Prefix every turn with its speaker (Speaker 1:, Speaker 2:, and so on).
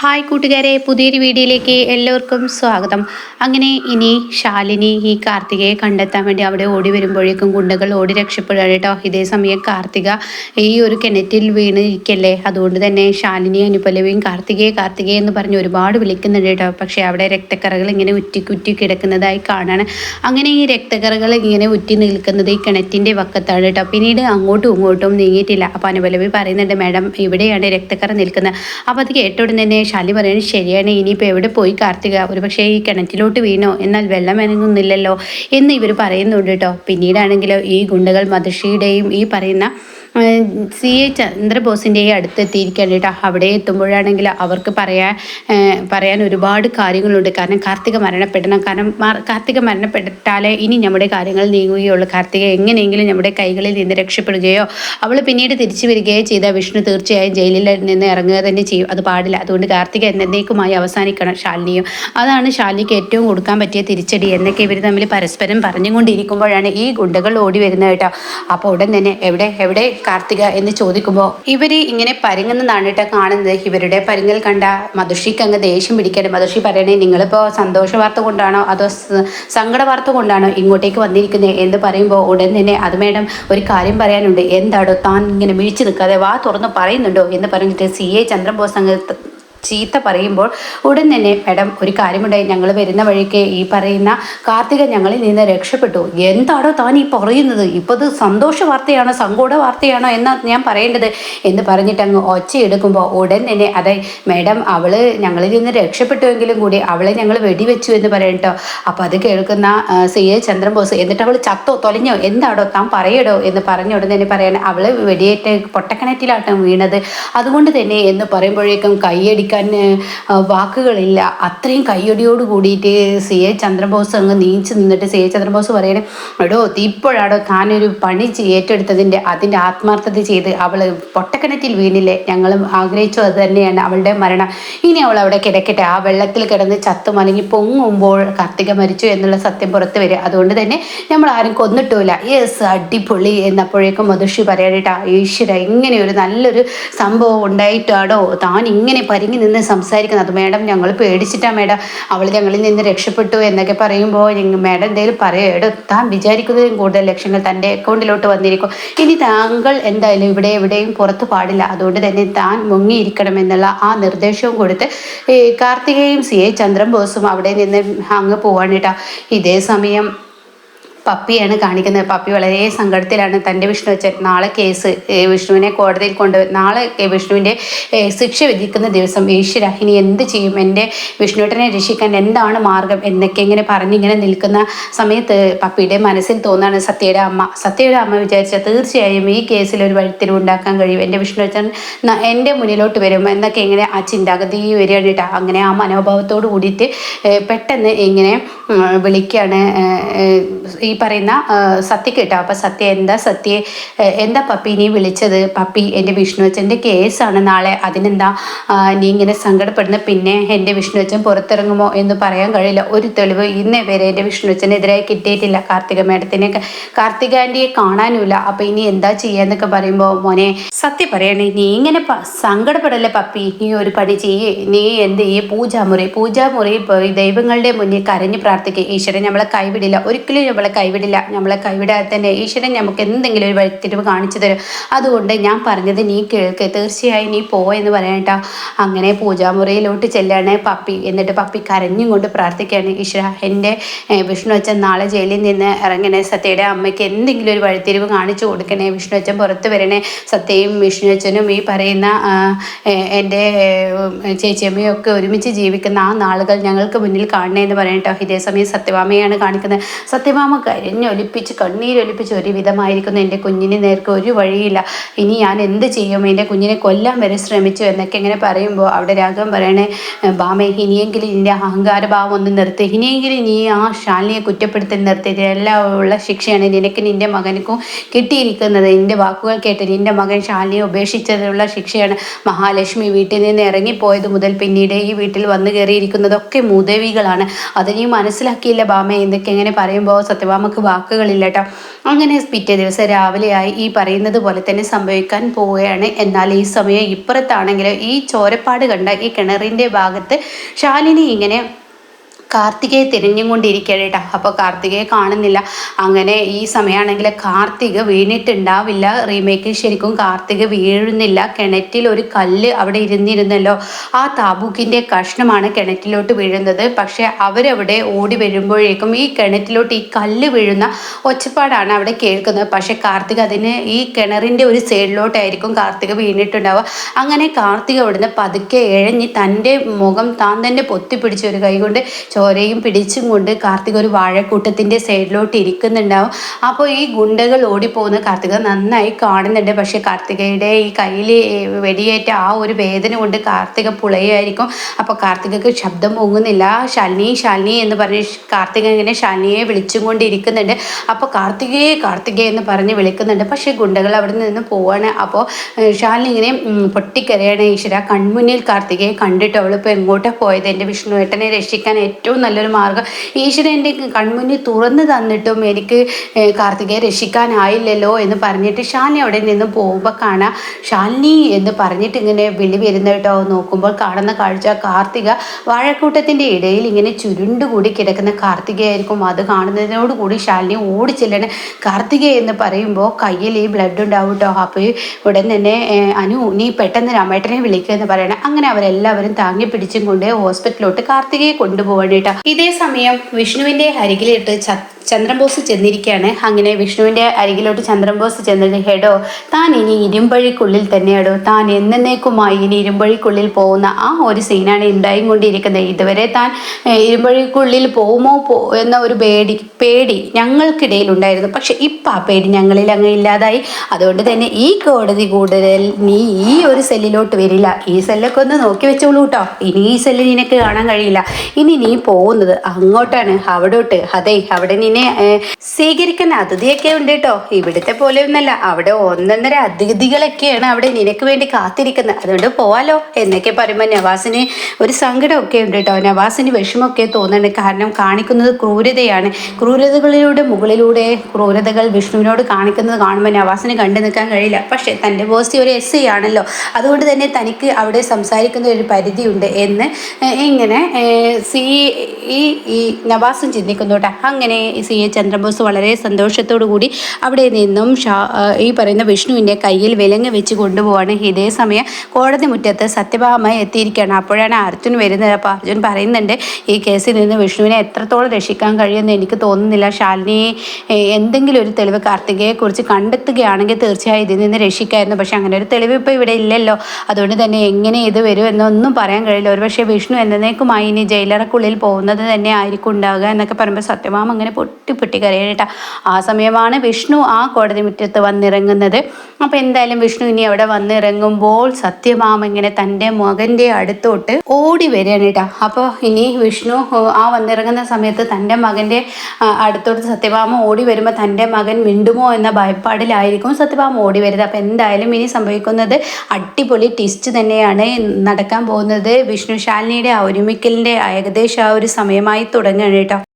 Speaker 1: Hi കൂട്ടുകാരെ പുതിയൊരു വീഡിയോയിലേക്ക് എല്ലാവർക്കും സ്വാഗതം. അങ്ങനെ ഇനി ശാലിനി ഈ കാർത്തികയെ കണ്ടെത്താൻ വേണ്ടി അവിടെ ഓടി വരുമ്പോഴേക്കും ഗുണ്ടകൾ ഓടി രക്ഷപ്പെടുകയാണ് കേട്ടോ. ഇതേ സമയം കാർത്തിക ഈ ഒരു കിണറ്റിൽ വീണ് ഇരിക്കല്ലേ? അതുകൊണ്ട് തന്നെ ശാലിനി അനുപലവിയും കാർത്തികയെ കാർത്തികയെ എന്ന് പറഞ്ഞ് ഒരുപാട് വിളിക്കുന്നുണ്ട് കേട്ടോ. പക്ഷേ അവിടെ രക്തക്കറകൾ ഇങ്ങനെ ഉറ്റിക്കുറ്റി കിടക്കുന്നതായി കാണാണ്. അങ്ങനെ ഈ രക്തക്കറകൾ ഇങ്ങനെ ഉറ്റി നിൽക്കുന്നത് ഈ കിണറ്റിന്റെ വക്കത്താണ് കേട്ടോ. പിന്നീട് അങ്ങോട്ടും ഇങ്ങോട്ടും നീങ്ങിയിട്ടില്ല. അപ്പോൾ അനുപലവി പറയുന്നുണ്ട് മാഡം ഇവിടെയാണ് രക്തക്കറ നിൽക്കുന്നത്. അപ്പോൾ അത് കേട്ടോടുന്ന ശാലി പറയുന്നത് ശരിയാണ്. ഇനിയിപ്പോൾ എവിടെ പോയി കാർത്തിക? ഒരു പക്ഷേ ഈ കിണറ്റിലോട്ട് വീണോ? എന്നാൽ വെള്ളം ഇറങ്ങുന്നില്ലല്ലോ എന്ന് ഇവർ പറയുന്നുണ്ട് കേട്ടോ. പിന്നീടാണെങ്കിലോ ഈ ഗുണ്ടകൾ മധുഷിയുടെയും ഈ പറയുന്ന സി എ ചന്ദ്രബോസിന്റെ അടുത്തെത്തിയിരിക്കുകയാണ് കേട്ടോ. അവിടെ എത്തുമ്പോഴാണെങ്കിൽ അവർക്ക് പറയാൻ പറയാൻ ഒരുപാട് കാര്യങ്ങളുണ്ട്. കാരണം കാർത്തിക മരണപ്പെടണം. കാരണം കാർത്തിക മരണപ്പെട്ടാലേ ഇനി നമ്മുടെ കാര്യങ്ങൾ നീങ്ങുകയുള്ളൂ. കാർത്തിക എങ്ങനെയെങ്കിലും നമ്മുടെ കൈകളിൽ നിന്ന് രക്ഷപ്പെടുകയോ അവൾ പിന്നീട് തിരിച്ചു വരികയോ ചെയ്ത വിഷ്ണു തീർച്ചയായും ജയിലിൽ നിന്ന് ഇറങ്ങുക തന്നെ ചെയ്യും. അത് പാടില്ല. അതുകൊണ്ട് കാർത്തിക എന്നേക്കുമായി അവസാനിക്കണം ശാലിനിയും. അതാണ് ശാലിനിക്ക് ഏറ്റവും കൊടുക്കാൻ പറ്റിയ തിരിച്ചടി എന്നൊക്കെ ഇവർ തമ്മിൽ പരസ്പരം പറഞ്ഞുകൊണ്ടിരിക്കുമ്പോഴാണ് ഈ ഗുണ്ടകൾ ഓടി വരുന്നത് കേട്ടോ. അപ്പോൾ ഉടൻ തന്നെ എവിടെ എവിടെ കാർത്തിക എന്ന് ചോദിക്കുമ്പോൾ ഇവർ ഇങ്ങനെ പരുങ്ങുന്നതാണ് കേട്ടോ കാണുന്നത് ഇവരുടെ പരുങ്ങൽ കണ്ട മധുഷിക്ക് അങ്ങ് ദേഷ്യം പിടിക്കാൻ മധുഷി പറയണേ നിങ്ങളിപ്പോൾ സന്തോഷ വാർത്ത കൊണ്ടാണോ അതോ സങ്കട വാർത്ത കൊണ്ടാണോ ഇങ്ങോട്ടേക്ക് വന്നിരിക്കുന്നത് എന്ന് പറയുമ്പോൾ ഉടൻ തന്നെ അത് മേഡം ഒരു കാര്യം പറയാനുണ്ട്. എന്താടോ താൻ ഇങ്ങനെ മിഴിച്ചു നിൽക്കാതെ വാ തുറന്ന് പറയുന്നുണ്ടോ? എന്ന് പറഞ്ഞിട്ട് സി. എ. ചന്ദ്രബോസ് അങ്ങ് ചീത്ത പറയുമ്പോൾ ഉടൻ തന്നെ മാഡം ഒരു കാര്യമുണ്ടായി. ഞങ്ങൾ വരുന്ന വഴിക്ക് ഈ പറയുന്ന കാർത്തിക ഞങ്ങളിൽ നിന്ന് രക്ഷപ്പെട്ടു. എന്താണോ താൻ ഈ പറയുന്നത്? ഇപ്പോൾ ഇത് സന്തോഷ വാർത്തയാണോ സങ്കോട വാർത്തയാണോ എന്നാ ഞാൻ പറയേണ്ടത്? എന്ന് പറഞ്ഞിട്ട് അങ്ങ് ഒച്ചയെടുക്കുമ്പോൾ ഉടൻ തന്നെ അതെ മാഡം അവൾ ഞങ്ങളിൽ നിന്ന് രക്ഷപ്പെട്ടുവെങ്കിലും കൂടി അവളെ ഞങ്ങൾ വെടിവെച്ചു എന്ന് പറയട്ടോ അപ്പോൾ അത് കേൾക്കുന്ന സി. എ. ചന്ദ്രബോസ് എന്നിട്ട് അവൾ ചത്തോ തൊലഞ്ഞോ എന്താണോ താൻ പറയടോ? എന്ന് പറഞ്ഞ ഉടൻ തന്നെ പറയാൻ അവൾ വെടിയേറ്റ് പൊട്ടക്കിണറ്റിലാട്ടം വീണത്. അതുകൊണ്ട് തന്നെ എന്ന് പറയുമ്പോഴേക്കും കൈയടി വിവരിക്കാൻ വാക്കുകളില്ല. അത്രയും കയ്യടിയോട് കൂടിയിട്ട് സി എ ചന്ദ്രബോസ് അങ്ങ് നീച്ചു നിന്നിട്ട് സി എ ചന്ദ്രബോസ് പറയണേ എടോ ഇപ്പോഴാടോ താനൊരു പണി ഏറ്റെടുത്തതിന്റെ അതിന്റെ ആത്മാർത്ഥത ചെയ്ത് അവൾ പൊട്ടക്കിണറ്റിൽ വീണില്ലേ? ഞങ്ങളും ആഗ്രഹിച്ചു അത് തന്നെയാണ് അവളുടെ മരണം. ഇനി അവൾ അവിടെ കിടക്കട്ടെ. ആ വെള്ളത്തിൽ കിടന്ന് ചത്തു മലങ്ങി പൊങ്ങുമ്പോൾ കാർത്തിക മരിച്ചു എന്നുള്ള സത്യം പുറത്ത് വരിക. അതുകൊണ്ട് തന്നെ നമ്മൾ ആരും കൊന്നിട്ടില്ല യെസ് അടിപൊളി എന്നപ്പോഴേക്കും മധുഷി പറയാനായിട്ട് ഈശ്വര ഇങ്ങനെ ഒരു നല്ലൊരു സംഭവം ഉണ്ടായിട്ടാണോ താൻ ഇങ്ങനെ പരിങ്ങി നിന്ന് സംസാരിക്കുന്നത്. മേഡം ഞങ്ങൾ പേടിച്ചിട്ടാ മേഡം. അവൾ ഞങ്ങളിൽ നിന്ന് രക്ഷപ്പെട്ടു എന്നൊക്കെ പറയുമ്പോൾ മേഡം എന്തെങ്കിലും പറയോ? താൻ വിചാരിക്കുന്നതിലും കൂടുതൽ ലക്ഷ്യങ്ങൾ തന്റെ അക്കൗണ്ടിലോട്ട് വന്നിരിക്കും. ഇനി താങ്കൾ എന്തായാലും ഇവിടെ എവിടെയും പുറത്ത് പാടില്ല. അതുകൊണ്ട് തന്നെ താൻ മുങ്ങിയിരിക്കണം എന്നുള്ള ആ നിർദ്ദേശവും കൊടുത്ത് കാർത്തികയും സി. എ. ചന്ദ്രൻ ബോസും അവിടെ നിന്ന് അങ്ങ് പോവാണ് കേട്ടോ. ഇതേ സമയം പപ്പിയാണ് കാണിക്കുന്നത്. പപ്പി വളരെ സങ്കടത്തിലാണ്. തന്റെ വിഷ്ണു വെച്ച നാളെ കേസ് വിഷ്ണുവിനെ കോടതിയിൽ കൊണ്ട് നാളെ വിഷ്ണുവിന്റെ ശിക്ഷ വിധിക്കുന്ന ദിവസം ഈശ്വര ഇനി എന്ത് ചെയ്യും? എന്റെ വിഷ്ണുവിട്ടനെ രക്ഷിക്കാൻ എന്താണ് മാർഗം? എന്നൊക്കെ ഇങ്ങനെ പറഞ്ഞിങ്ങനെ നിൽക്കുന്ന സമയത്ത് പപ്പിയുടെ മനസ്സിൽ തോന്നാണ് സത്യയുടെ അമ്മ. സത്യയുടെ അമ്മ വിചാരിച്ച തീർച്ചയായും ഈ കേസിൽ ഒരു വഴിത്തിരിവ് ഉണ്ടാക്കാൻ കഴിയും. എന്റെ വിഷ്ണു അച്ഛൻ എന്റെ മുന്നിലോട്ട് വരും എന്നൊക്കെ ഇങ്ങനെ ആ ചിന്താഗതി വരികയാണ് അങ്ങനെ ആ മനോഭാവത്തോട് കൂടിയിട്ട് പെട്ടെന്ന് ഇങ്ങനെ വിളിക്കുകയാണ് പറയുന്ന സത്യ കേട്ടോ. അപ്പം സത്യ എന്താ സത്യ എന്താ പപ്പി നീ വിളിച്ചത്? പപ്പി എന്റെ വിഷ്ണുവച്ചന്റെ കേസാണ്. നാളെ അതിനെന്താ നീ ഇങ്ങനെ സങ്കടപ്പെടുന്ന പിന്നെ എന്റെ വിഷ്ണുവച്ചൻ പുറത്തിറങ്ങുമോ എന്ന് പറയാൻ കഴിയില്ല. ഒരു തെളിവ് ഇന്നേ വരെ എന്റെ വിഷ്ണുവച്ചനെതിരായി കിട്ടിയിട്ടില്ല. കാർത്തിക മേഡത്തിനെ കാർത്തിക ആന്റിയെ കാണാനുമില്ല. അപ്പം ഇനി എന്താ ചെയ്യാന്നൊക്കെ പറയുമ്പോൾ മോനെ സത്യം പറയണേ നീ ഇങ്ങനെ സങ്കടപ്പെടല്ലേ പപ്പി? നീ ഒരു പണി ചെയ്യേ. നീ എന്ത് ചെയ്യേ? പൂജാമുറി പൂജാമുറി ദൈവങ്ങളുടെ മുന്നിൽ കരഞ്ഞ് പ്രാർത്ഥിക്കുക ഈശ്വരൻ നമ്മളെ കൈവിടില്ല. ഒരിക്കലും നമ്മളെ കൈവിടില്ല. നമ്മളെ കൈവിടാതെ തന്നെ ഈശ്വരൻ നമുക്ക് എന്തെങ്കിലും ഒരു വഴിത്തിരിവ് കാണിച്ചു തരും. അതുകൊണ്ട് ഞാൻ പറഞ്ഞത് നീ കേൾക്ക്. തീർച്ചയായും നീ പോ എന്ന് പറയണ്ട അങ്ങനെ പൂജാമുറിയിലോട്ട് ചെല്ലാണ് പപ്പി. എന്നിട്ട് പപ്പി കരഞ്ഞും കൊണ്ട് പ്രാർത്ഥിക്കുകയാണ്. ഈശ്വര എന്റെ വിഷ്ണു അച്ഛൻ നാളെ ജയിലിൽ നിന്ന് ഇറങ്ങണേ. സത്യയുടെ അമ്മയ്ക്ക് എന്തെങ്കിലും ഒരു വഴിത്തിരിവ് കാണിച്ചു കൊടുക്കണേ. വിഷ്ണു അച്ഛൻ പുറത്ത് വരണേ. സത്യയും വിഷ്ണു അച്ഛനും ഈ പറയുന്ന എന്റെ ചേച്ചിയമ്മയും ഒക്കെ ഒരുമിച്ച് ജീവിക്കുന്ന ആ നാളുകൾ ഞങ്ങൾക്ക് മുന്നിൽ കാണണേ എന്ന് പറയട്ടോ ഇതേസമയം സത്യഭാമയാണ് കാണിക്കുന്നത്. സത്യഭാമ കരഞ്ഞൊലിപ്പിച്ച് കണ്ണീരൊലിപ്പിച്ച് ഒരു വിധമായിരിക്കുന്നു എന്റെ കുഞ്ഞിന്. നേർക്ക് ഒരു വഴിയില്ല. ഇനി ഞാൻ എന്ത് ചെയ്യും? എന്റെ കുഞ്ഞിനെ കൊല്ലാൻ വരെ ശ്രമിച്ചു എന്നൊക്കെ ഇങ്ങനെ പറയുമ്പോൾ അവിടെ രാഘവൻ പറയണേ ബാമേ ഇനിയെങ്കിലും ഇതിന്റെ അഹങ്കാരഭാവം ഒന്ന് നിർത്തി. ഇനിയെങ്കിലും നീ ആ ശാലിനിയെ കുറ്റപ്പെടുത്തി നിർത്തി. എല്ലാം ഉള്ള ശിക്ഷയാണ് നിനക്ക് നിന്റെ മകനക്കും കിട്ടിയിരിക്കുന്നത്. നിന്റെ വാക്കുകൾ കേട്ട് നിന്റെ മകൻ ശാലിനിയെ ഉപേക്ഷിച്ചതിനുള്ള ശിക്ഷയാണ് മഹാലക്ഷ്മി വീട്ടിൽ നിന്ന് ഇറങ്ങിപ്പോയത് മുതൽ പിന്നീട് ഈ വീട്ടിൽ വന്നു കയറിയിരിക്കുന്നതൊക്കെ മൂദേവികളാണ്. അത് നീ മനസ്സിലാക്കിയില്ല ബാമേ എന്തൊക്കെ എങ്ങനെ പറയുമ്പോൾ സത്യഭാമ സത്യഭാമക്ക് വാക്കുകളില്ല കേട്ടോ അങ്ങനെ പിറ്റേ ദിവസം രാവിലെയായി ഈ പറയുന്നത് പോലെ തന്നെ സംഭവിക്കാൻ പോവുകയാണ്. എന്നാൽ ഈ സമയം ഇപ്പുറത്താണെങ്കിൽ ഈ ചോരപ്പാട് കണ്ട ഈ കിണറിന്റെ ഭാഗത്ത് ശാലിനി ഇങ്ങനെ കാർത്തികയെ തിരഞ്ഞുകൊണ്ടിരിക്കുകയാണ് കേട്ടോ. അപ്പോൾ കാർത്തികയെ കാണുന്നില്ല. അങ്ങനെ ഈ സമയമാണെങ്കിൽ കാർത്തിക വീണിട്ടുണ്ടാവില്ല. റീമേക്കിൽ ശരിക്കും കാർത്തിക വീഴുന്നില്ല. കിണറ്റിൽ ഒരു കല്ല് അവിടെ ഇരുന്നിരുന്നല്ലോ. ആ താബൂക്കിന്റെ കഷ്ണമാണ് കിണറ്റിലോട്ട് വീഴുന്നത്. പക്ഷേ അവരവിടെ ഓടി വരുമ്പോഴേക്കും ഈ കിണറ്റിലോട്ട് ഈ കല്ല് വീഴുന്ന ഒച്ചപ്പാടാണ് അവിടെ കേൾക്കുന്നത്. പക്ഷേ കാർത്തിക അതിന് ഈ കിണറിന്റെ ഒരു സൈഡിലോട്ടായിരിക്കും കാർത്തിക വീണിട്ടുണ്ടാവുക. അങ്ങനെ കാർത്തിക അവിടുന്ന് പതുക്കെ ഇഴഞ്ഞ് തന്റെ മുഖം താൻ തന്നെ പൊത്തിപ്പിടിച്ച് ഒരു കൈ കൊണ്ട് ചോരയും പിടിച്ചും കൊണ്ട് കാർത്തിക ഒരു വാഴക്കൂട്ടത്തിന്റെ സൈഡിലോട്ട് ഇരിക്കുന്നുണ്ടാവും. അപ്പോൾ ഈ ഗുണ്ടകൾ ഓടിപ്പോകുന്ന കാർത്തിക നന്നായി കാണുന്നുണ്ട്. പക്ഷേ കാർത്തികയുടെ ഈ കയ്യിൽ വെടിയേറ്റ ആ ഒരു വേദന കൊണ്ട് കാർത്തിക പുളയായിരിക്കും. അപ്പോൾ കാർത്തികക്ക് ശബ്ദം പൊങ്ങുന്നില്ല ശാലിനി ശാലിനി എന്ന് പറഞ്ഞ് കാർത്തിക ഇങ്ങനെ ശാലിനിയെ വിളിച്ചും കൊണ്ട് ഇരിക്കുന്നുണ്ട്. അപ്പോൾ കാർത്തികയെ കാർത്തികയെ എന്ന് പറഞ്ഞ് വിളിക്കുന്നുണ്ട്. പക്ഷേ ഗുണ്ടകൾ അവിടെ നിന്ന് പോവാണ്. അപ്പോൾ ശാലിനി ഇങ്ങനെ പൊട്ടിക്കരയാണ്. ഈശ്വര കൺമുന്നിൽ കാർത്തികയെ കണ്ടിട്ട് അവളിപ്പോൾ എങ്ങോട്ടാണ് പോയത്? എന്റെ വിഷ്ണുവേട്ടനെ രക്ഷിക്കാൻ ഏറ്റവും നല്ലൊരു മാർഗം. ഈശ്വരൻ എന്റെ കൺമുന്നിൽ തുറന്നു തന്നിട്ടും എനിക്ക് കാർത്തികയെ രക്ഷിക്കാനായില്ലല്ലോ എന്ന് പറഞ്ഞിട്ട് ഷാലിനി അവിടെ നിന്ന് പോകുമ്പോൾ കാണാം. ഷാലിനി എന്ന് പറഞ്ഞിട്ട് ഇങ്ങനെ വിളി വരുന്ന കേട്ടോ നോക്കുമ്പോൾ കാണുന്ന കാഴ്ച കാർത്തിക വാഴക്കൂട്ടത്തിന്റെ ഇടയിൽ ഇങ്ങനെ ചുരുണ്ടുകൂടി കിടക്കുന്ന കാർത്തികയായിരിക്കും. അത് കാണുന്നതിനോടുകൂടി ഷാലിനി ഓടി ചെല്ലണ. കാർത്തിക എന്ന് പറയുമ്പോൾ കയ്യിൽ ഈ ബ്ലഡ് ഉണ്ടാവും കേട്ടോ. അപ്പോൾ ഉടൻ തന്നെ അനു നീ പെട്ടെന്ന് രാമേട്ടനെ വിളിക്കുക എന്ന് പറയണം. അങ്ങനെ അവരെല്ലാവരും താങ്ങി പിടിച്ചും കൊണ്ട് ഹോസ്പിറ്റലിലോട്ട് കാർത്തികയെ കൊണ്ടുപോകണം കേട്ടോ. ഇതേ സമയം വിഷ്ണുവിന്റെ അരികിലിട്ട് ചന്ദ്രബോസ് ചെന്നിരിക്കുകയാണ് അങ്ങനെ വിഷ്ണുവിന്റെ അരികിലോട്ട് ചന്ദ്രബോസ് ചെന്നിട്ട് ഹെഡോ താൻ ഇനി ഇരുമ്പഴിക്കുള്ളിൽ തന്നെയാടോ? താൻ എന്നേക്കുമായി ഇനി ഇരുമ്പഴിക്കുള്ളിൽ പോകുന്ന ആ ഒരു സീനാണ് ഉണ്ടായും കൊണ്ടിരിക്കുന്നത് ഇതുവരെ താൻ ഇരുമ്പഴിക്കുള്ളിൽ പോകുമോ പോ എന്ന ഒരു പേടി പേടി ഞങ്ങൾക്കിടയിൽ ഉണ്ടായിരുന്നു. പക്ഷെ ഇപ്പം ആ പേടി ഞങ്ങളിൽ അങ്ങ് ഇല്ലാതായി. അതുകൊണ്ട് തന്നെ ഈ കോടതി കൂടുതൽ നീ ഈ ഒരു സെല്ലിലോട്ട് വരില്ല. ഈ സെല്ലൊക്കെ ഒന്ന് നോക്കി വെച്ചോളൂ കേട്ടോ ഇനി ഈ സെല്ലിൽ നിനക്ക് കാണാൻ കഴിയില്ല. ഇനി നീ പോകുന്നത് അങ്ങോട്ടാണ് അവിടോട്ട്. അതെ അവിടെ നിന്നെ ഏഹ്, സ്വീകരിക്കുന്ന അതിഥിയൊക്കെ ഉണ്ട് കേട്ടോ ഇവിടുത്തെ പോലെ ഒന്നല്ല. അവിടെ ഒന്നൊന്നര അതിഥികളൊക്കെയാണ് അവിടെ നിനക്ക് വേണ്ടി കാത്തിരിക്കുന്നത്. അതുകൊണ്ട് പോവാലോ. എന്നൊക്കെ പറയുമ്പോൾ നവാസിന് ഒരു സങ്കടമൊക്കെ ഉണ്ട് കേട്ടോ നവാസിന് വിഷമമൊക്കെ തോന്നുന്നുണ്ട്. കാരണം കാണിക്കുന്നത് ക്രൂരതയാണ്. ക്രൂരതകളിലൂടെ മുകളിലൂടെ ക്രൂരതകൾ വിഷ്ണുവിനോട് കാണിക്കുന്നത് കാണുമ്പോൾ നവാസിന് കണ്ടു നിൽക്കാൻ കഴിയില്ല. പക്ഷേ തന്റെ ബോസ് ഒരു എസ് ആണല്ലോ. അതുകൊണ്ട് തന്നെ തനിക്ക് അവിടെ സംസാരിക്കുന്ന ഒരു പരിധിയുണ്ട് എന്ന് ഇങ്ങനെ സി ഈ നവാസും ചിന്തിക്കുന്നു കേട്ടോ അങ്ങനെ സി എ ചന്ദ്രബോസ് വളരെ സന്തോഷത്തോടു കൂടി അവിടെ നിന്നും ഈ പറയുന്ന വിഷ്ണുവിന്റെ കയ്യിൽ വിലങ്ങ് വെച്ച് കൊണ്ടുപോവാണ്. ഇതേ സമയം കോടതി മുറ്റത്ത് സത്യഭാമ എത്തിയിരിക്കുകയാണ്. അപ്പോഴാണ് അർജുൻ വരുന്നത്. അപ്പോൾ അർജുൻ പറയുന്നുണ്ട് ഈ കേസിൽ നിന്ന് വിഷ്ണുവിനെ എത്രത്തോളം രക്ഷിക്കാൻ കഴിയുമെന്ന് എനിക്ക് തോന്നുന്നില്ല. ശാലിനി എന്തെങ്കിലും ഒരു തെളിവ് കാർത്തികയെക്കുറിച്ച് കണ്ടെത്തുകയാണെങ്കിൽ തീർച്ചയായും ഇതിൽ നിന്ന് രക്ഷിക്കായിരുന്നു. പക്ഷെ അങ്ങനെ ഒരു തെളിവ് ഇപ്പോൾ ഇവിടെ ഇല്ലല്ലോ. അതുകൊണ്ട് തന്നെ എങ്ങനെ ഇത് വരും എന്നൊന്നും പറയാൻ കഴിയില്ല. ഒരുപക്ഷെ വിഷ്ണു എന്നേക്കുമായി ഇനി ജയിലറക്കുള്ളിൽ പോകുന്നത് തന്നെ ആയിരിക്കും ഉണ്ടാകുക എന്നൊക്കെ പറയുമ്പോൾ സത്യഭാമ അങ്ങനെ പൊട്ടി പൊട്ടി കരയണേട്ടാ ആ സമയമാണ് വിഷ്ണു ആ കോടതി മുറ്റത്ത് വന്നിറങ്ങുന്നത്. അപ്പോൾ എന്തായാലും വിഷ്ണു ഇനി അവിടെ വന്നിറങ്ങുമ്പോൾ സത്യഭാമ ഇങ്ങനെ തന്റെ മകന്റെ അടുത്തോട്ട് ഓടി വരികയാണ് കേട്ടോ അപ്പോൾ ഇനി വിഷ്ണു ആ വന്നിറങ്ങുന്ന സമയത്ത് തന്റെ മകന്റെ അടുത്തോട്ട് സത്യഭാമ ഓടി വരുമ്പോൾ തന്റെ മകൻ മിണ്ടുമോ എന്ന ഭയപ്പാടിലായിരിക്കും സത്യഭാമ ഓടി വരുന്നത്. അപ്പോൾ എന്തായാലും ഇനി സംഭവിക്കുന്നത് അടിപൊളി ട്വിസ്റ്റ് തന്നെയാണ് നടക്കാൻ പോകുന്നത്. വിഷ്ണു ശാലിനിയുടെ ആ ഒരുമിക്കലിന്റെ ഏകദേശം ആ ഒരു സമയമായി തുടങ്ങുകയാണ് കേട്ടോ